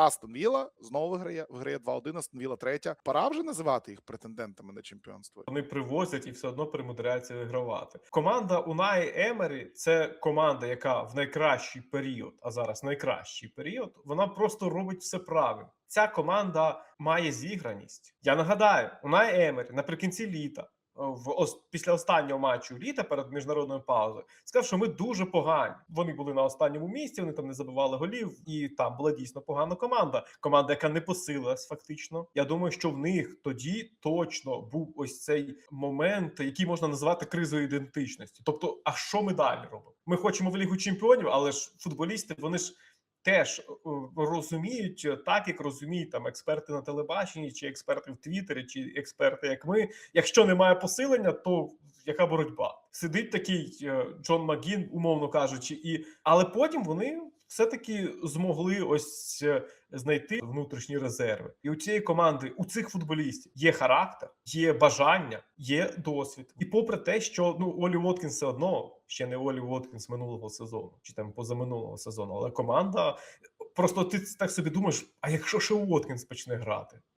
Астон Вілла знову виграє, виграє 2-1, Астон Вілла третя. Пора вже називати їх претендентами на чемпіонство. Вони привозять і все одно примудряються вигравати. Команда Унай Емері це команда, яка в найкращий період, а зараз найкращий період, вона просто робить все правильно. Ця команда має зіграність. Я нагадаю, Унай Емері наприкінці літа. В ос- після останнього матчу літа перед міжнародною паузою сказав, що ми дуже погані. Вони були на останньому місці, вони там не забивали голів, і там була дійсно погана команда. Команда, яка не посилилась фактично. Я думаю, що в них тоді точно був ось цей момент, який можна називати кризою ідентичності. Тобто, а що ми далі робимо? Ми хочемо в лігу чемпіонів, але ж футболісти вони ж. Теж е, розуміють е, так, як розуміють там експерти на телебаченні, чи експерти в Твіттері, чи експерти, як ми. Якщо немає посилення, то яка боротьба? Сидить такий е, Джон Макгін, умовно кажучи, і але потім вони все-таки змогли ось е, знайти внутрішні резерви. І у цієї команди, у цих футболістів є характер, є бажання, є досвід. І попри те, що ну Олі Воткінс все одно ще не Олі Воткінс минулого сезону, чи там позаминулого сезону, але команда просто ти так собі думаєш: а якщо ще Уоткінс почне грати?